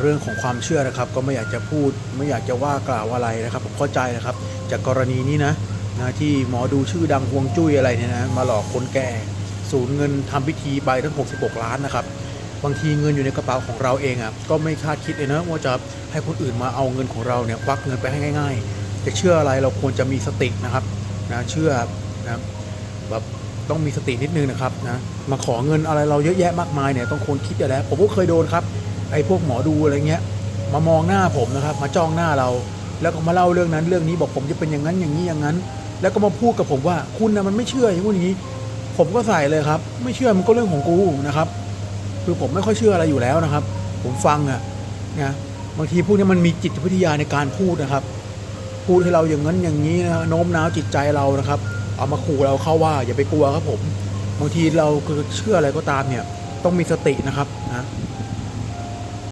เรื่องของความเชื่อนะครับ ก็ไม่อยากจะพูดไม่อยากจะว่ากล่าวอะไรนะครับ ผมเข้าใจนะครับ จากกรณีนี้นะนะที่หมอดูชื่อดังฮวงจุ้ยอะไรเนี่ยนะมาหลอกคนแก่สูญเงินทำพิธีไปทั้ง 66 ล้านนะครับบางทีเงินอยู่ในกระเป๋าของเราเองอะก็ไม่คาดคิดเลยนะว่าจะให้คนอื่นมาเอาเงินของเราเนี่ยควักเงินไปให้ง่าย ๆ จะเชื่ออะไรเราควรจะมีสตินะครับนะเชื่อนะแบบต้องมีสตินิดนึงนะครับนะมาขอเงินอะไรเราเยอะแยะมากมายเนี่ยต้องควรคิดอยู่แล้วผมก็เคยโดนครับ ไอ้พวกหมอดูอะไรเงี้ย มามองหน้าผมนะครับ มาจ้องหน้าเรา แล้วก็มาเล่าเรื่องนั้นเรื่องนี้บอกผมจะเป็นอย่างนั้นอย่างนี้อย่างนั้น แล้วก็มาพูดกับผมว่าคุณนะมันไม่เชื่ออย่างนี้ ผมก็ใส่เลยครับ ไม่เชื่อมันก็เรื่องของกูนะครับ คือผมไม่ค่อยเชื่ออะไรอยู่แล้วนะครับ ผมฟังอะนะบางทีพวกนี้มันมีจิตวิทยาในการพูดนะครับ พูดให้เราอย่างนั้นอย่างนี้นะโน้มน้าวจิตใจเรานะครับ เอามาขู่เราเข้าว่าอย่าไปกลัวครับผม บางทีเราคือเชื่ออะไรก็ตามเนี่ย ต้องมีสตินะครับนะ